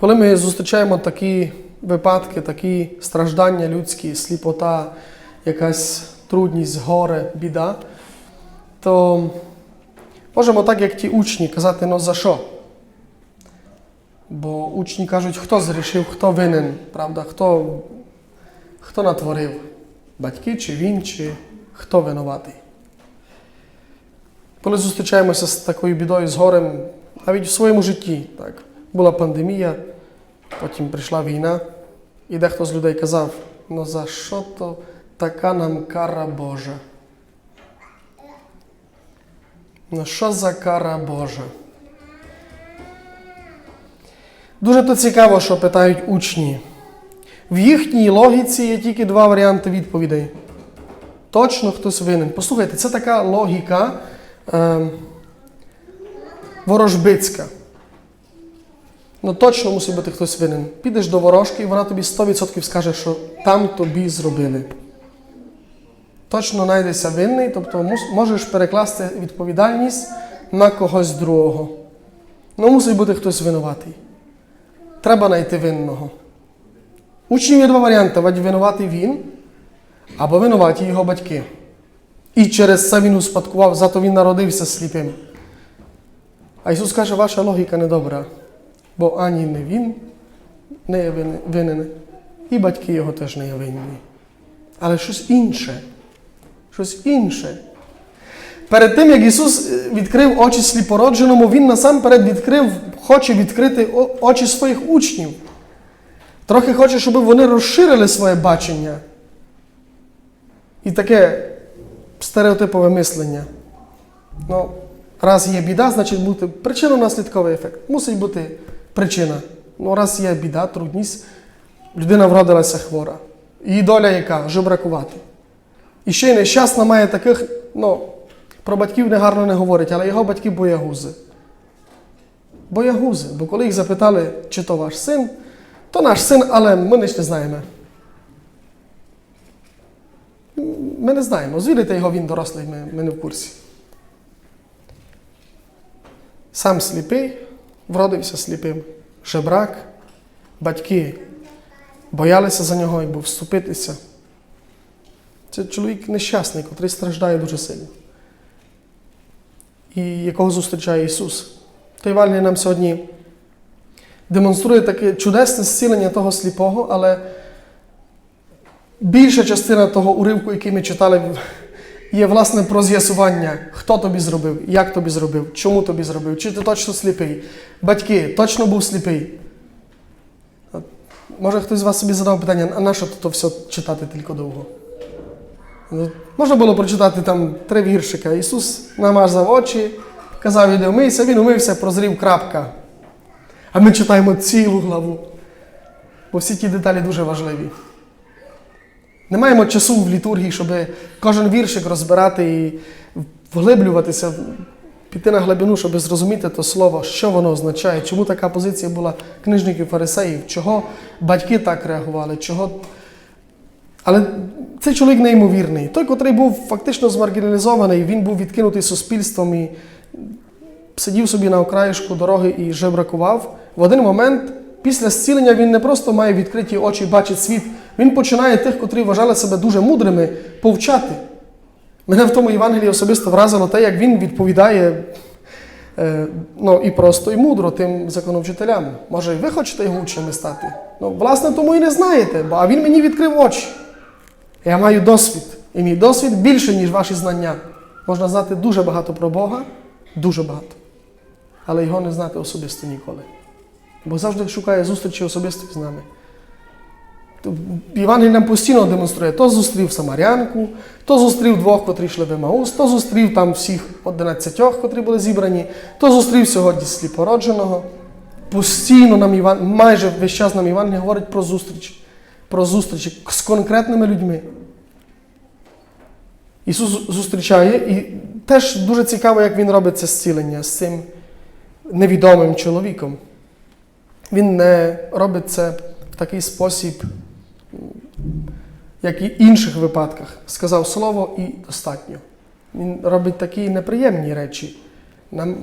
Коли ми зустрічаємо такі випадки, такі страждання людські, сліпота, якась трудність, горе, біда, то можемо так, як ті учні, казати, ну за що? Бо учні кажуть, хто зрішив, хто винен, правда, хто, хто натворив? Батьки, чи він, чи хто винуватий. Коли зустрічаємося з такою бідою, з горем, навіть в своєму житті, так, була пандемія, потім прийшла війна, і дехто з людей казав, ну за що то така нам кара Божа? Ну що за кара Божа? Дуже то цікаво, що питають учні. В їхній логіці є тільки два варіанти відповідей. Точно хтось винен. Послухайте, це така логіка е, ворожбицька. Ну точно мусить бути хтось винен. Підеш до ворожки, і вона тобі 100% скаже, що там тобі зробили. Точно знайдеться винний, тобто можеш перекласти відповідальність на когось другого. Ну, мусить бути хтось винуватий. Треба знайти винного. Учнів є два варіанти: винуватий він, або винуваті його батьки. І через це він успадкував, зато він народився сліпим. А Ісус каже, ваша логіка недобра, бо ані не він не є винен, і батьки його теж не є винні. Але щось інше. Щось інше. Перед тим, як Ісус е, відкрив очі сліпородженому, Він насамперед відкрив, хоче відкрити очі своїх учнів. Трохи хоче, щоб вони розширили своє бачення. І таке стереотипове мислення. Ну, раз є біда, значить бути причинно-наслідковий ефект. Мусить бути причина. Ну, раз є біда, трудність, людина вродилася хвора. Її доля яка? Жебракувати. І ще й нещасна має таких, ну, про батьків негарно не говорить, але його батьки боягузи. Боягузи. Бо коли їх запитали, чи то ваш син, то наш син, але ми не знаємо. Ми не знаємо. Звідти його він дорослий, ми, ми не в курсі. Сам сліпий, вродився сліпим, жебрак, батьки боялися за нього і був вступитися. Це чоловік нещасний, котрий страждає дуже сильно. І якого зустрічає Ісус. Той Євангелій нам сьогодні демонструє таке чудесне зцілення того сліпого, але більша частина того уривку, який ми читали, є власне про з'ясування, хто тобі зробив, як тобі зробив, чому тобі зробив, чи ти точно сліпий. Батьки, точно був сліпий. Може хтось з вас собі задав питання, а на що то все читати тільки довго? Ну, Можна було прочитати там три віршика. Ісус намазав очі, казав, іди вмийся, він умився, прозрів крапка. А ми читаємо цілу главу. Бо всі ті деталі дуже важливі. Не маємо часу в літургії, щоб кожен віршик розбирати і вглиблюватися, піти на глибину, щоб зрозуміти то слово, що воно означає, чому така позиція була книжників фарисеїв, чого батьки так реагували, чого. Але цей чоловік неймовірний. Той, котрий був фактично змаргіналізований, він був відкинутий суспільством і сидів собі на окраїшку дороги і жебракував. В один момент, після зцілення, він не просто має відкриті очі бачить світ, він починає тих, котрі вважали себе дуже мудрими, повчати. Мене в тому Євангелії особисто вразило те, як він відповідає е, ну, і просто, і мудро тим законовчителям. Може, і ви хочете його учнями стати? Ну, власне, тому і не знаєте, бо а він мені відкрив очі. Я маю досвід. І мій досвід більше, ніж ваші знання. Можна знати дуже багато про Бога, дуже багато. Але його не знати особисто ніколи. Бо завжди шукає зустрічі особистих з нами. Євангелій нам постійно демонструє, то зустрів Самарянку, то зустрів двох, котрі йшли в Емаус, то зустрів там всіх одинадцятьох, котрі були зібрані, то зустрів сьогодні сліпородженого. Постійно нам Іван, майже весь час нам Євангелій говорить про зустріч, про зустрічі з конкретними людьми. Ісус зустрічає, і теж дуже цікаво, як Він робить це зцілення з цим невідомим чоловіком. Він не робить це в такий спосіб, як і в інших випадках. Сказав слово і достатньо. Він робить такі неприємні речі. Нам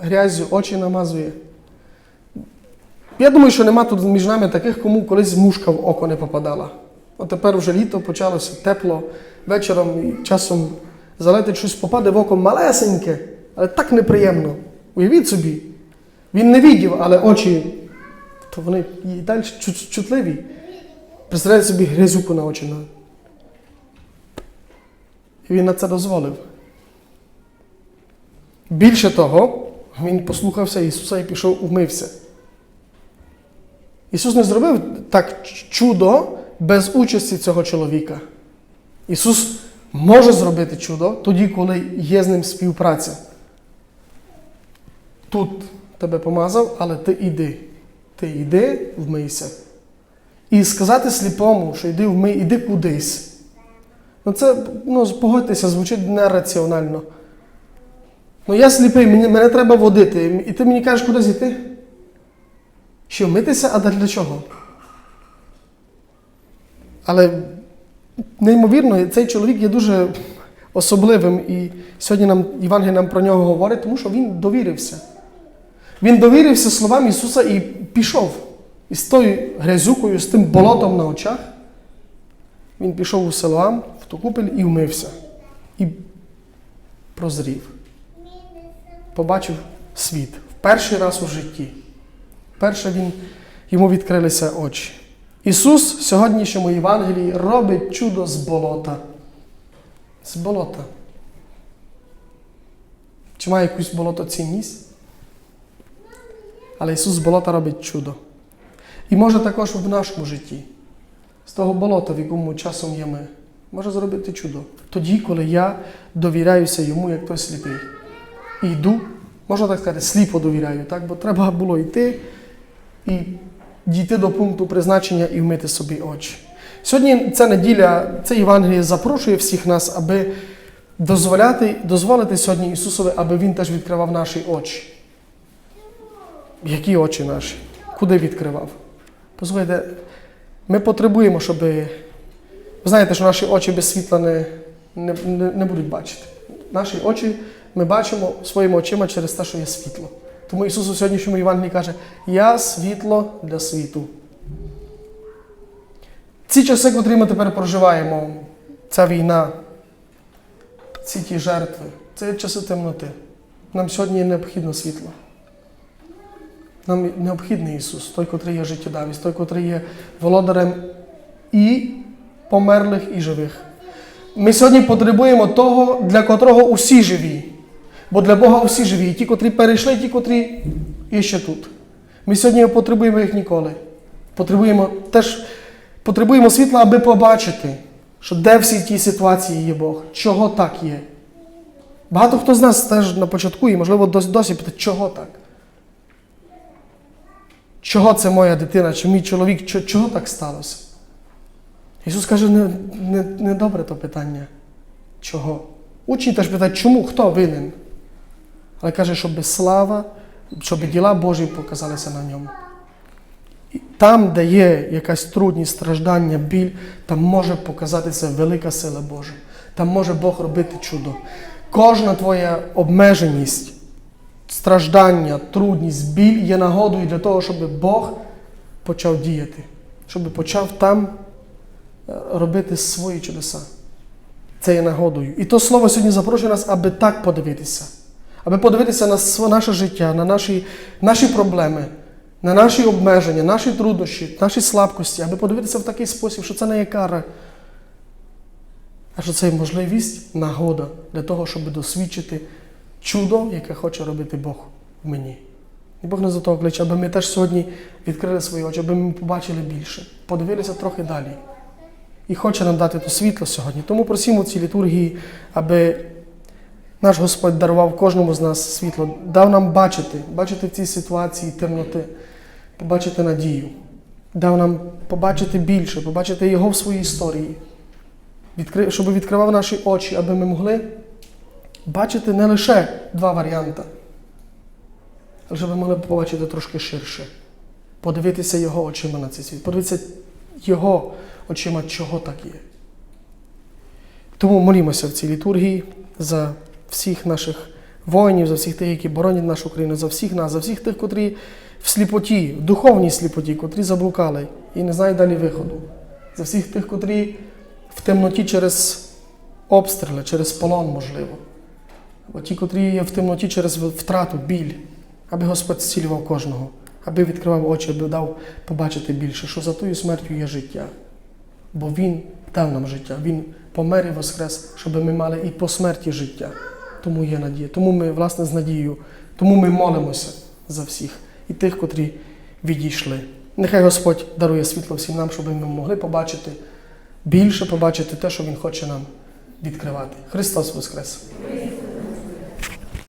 грязю очі намазує. Я думаю, що нема тут між нами таких, кому колись мушка в око не попадала. От тепер вже літо почалося тепло, вечором і часом залетить щось попаде в око малесеньке, але так неприємно. Уявіть собі, він не відів, але очі, то вони і далі чутливі. Представляєте собі грязюку на очі. І він на це дозволив. Більше того, він послухався Ісуса і пішов умився. Ісус не зробив так чудо без участі цього чоловіка. Ісус може зробити чудо тоді, коли є з ним співпраця. Тут тебе помазав, але ти йди. Ти йди, вмийся. І сказати сліпому, що йди вмий, іди кудись. Ну це, ну, погодьтеся, звучить нераціонально. Ну я сліпий, мені, мене треба водити. І ти мені кажеш, кудись йти? Що вмитися, а для чого? Але неймовірно, цей чоловік є дуже особливим. І сьогодні нам Євангелій нам про нього говорить, тому що він довірився. Він довірився словам Ісуса і пішов. І з тою грязюкою, з тим болотом на очах. Він пішов у Силоам, в ту купель і вмився. І прозрів. Побачив світ в перший раз у житті. Перше він, йому відкрилися очі. Ісус в сьогоднішньому Євангелії робить чудо з болота. З болота. Чи має якусь болото цінність? Але Ісус з болота робить чудо. І може також в нашому житті, з того болота, в якому часом є ми, може зробити чудо. Тоді, коли я довіряюся йому, як той сліпий. І йду, можна так сказати, сліпо довіряю, так? бо треба було йти і дійти до пункту призначення і вмити собі очі. Сьогодні ця неділя, це Євангеліє запрошує всіх нас, аби дозволяти, дозволити сьогодні Ісусові, аби Він теж відкривав наші очі. Які очі наші? Куди відкривав? Послухайте, ми потребуємо, щоб. Ви знаєте, що наші очі без світла не, не, не, будуть бачити. Наші очі ми бачимо своїми очима через те, що є світло. Тому Ісус у сьогоднішньому Євангелії каже: Я світло для світу. Ці часи, котрі ми тепер проживаємо, ця війна, ці ті жертви, це часи темноти. Нам сьогодні необхідно світло. Нам необхідний Ісус, той, котрий є життєдавість, той, котрий є володарем і померлих, і живих. Ми сьогодні потребуємо того, для котрого усі живі. Бо для Бога усі живі, і ті, котрі перейшли, і ті, котрі є ще тут. Ми сьогодні потребуємо їх ніколи. Потребуємо теж потребуємо світла, аби побачити, що де всі ті ситуації є Бог, чого так є. Багато хто з нас теж на початку, і, можливо, досі, питає, чого так? Чого це моя дитина, чи мій чоловік, чого, так сталося? Ісус каже, не, не, не добре то питання. Чого? Учні теж питають, чому, хто винен? Але каже, щоб слава, щоб діла Божі показалися на ньому. І там, де є якась трудність, страждання, біль, там може показатися велика сила Божа. Там може Бог робити чудо. Кожна твоя обмеженість, страждання, трудність, біль є нагодою для того, щоб Бог почав діяти, щоб почав там е, робити свої чудеса. Це є нагодою. І то слово сьогодні запрошує нас, аби так подивитися, аби подивитися на наше життя, на наші, наші проблеми, на наші обмеження, наші труднощі, наші слабкості, аби подивитися в такий спосіб, що це не є кара, а що це є можливість, нагода для того, щоб досвідчити чудо, яке хоче робити Бог в мені. І Бог нас до того кличе, аби ми теж сьогодні відкрили свої очі, аби ми побачили більше, подивилися трохи далі. І хоче нам дати то світло сьогодні. Тому просимо цій літургії, аби наш Господь дарував кожному з нас світло, дав нам бачити, бачити в цій ситуації темноти, побачити надію, дав нам побачити більше, побачити Його в своїй історії, щоб відкривав наші очі, аби ми могли бачити не лише два варіанти, але ми могли побачити трошки ширше, подивитися Його очима на цей світ, подивитися Його очима, чого так є. Тому молімося в цій літургії за всіх наших воїнів, за всіх тих, які боронять нашу країну, за всіх нас, за всіх тих, котрі в сліпоті, в духовній сліпоті, котрі заблукали і не знають далі виходу. За всіх тих, котрі в темноті через обстріли, через полон, можливо. Ті, котрі є в темноті через втрату, біль, аби Господь зцілював кожного, аби відкривав очі, аби дав побачити більше, що за тою смертю є життя. Бо Він дав нам життя, Він помер і воскрес, щоб ми мали і по смерті життя. Тому є надія. Тому ми, власне, з надією, тому ми молимося за всіх і тих, котрі відійшли. Нехай Господь дарує світло всім нам, щоб ми могли побачити більше побачити те, що Він хоче нам відкривати. Христос Воскрес!